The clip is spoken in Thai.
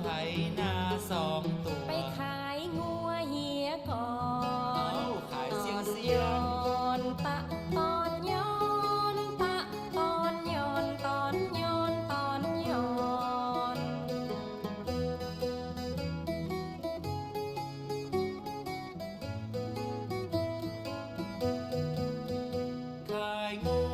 ไถนาสองตัวไปขายงัวเหียก่อนเอาขายเสียงเสียงตอนตะตอนย้อนตะตอนย้อนตอนย้อนตอนย้อนขายงัว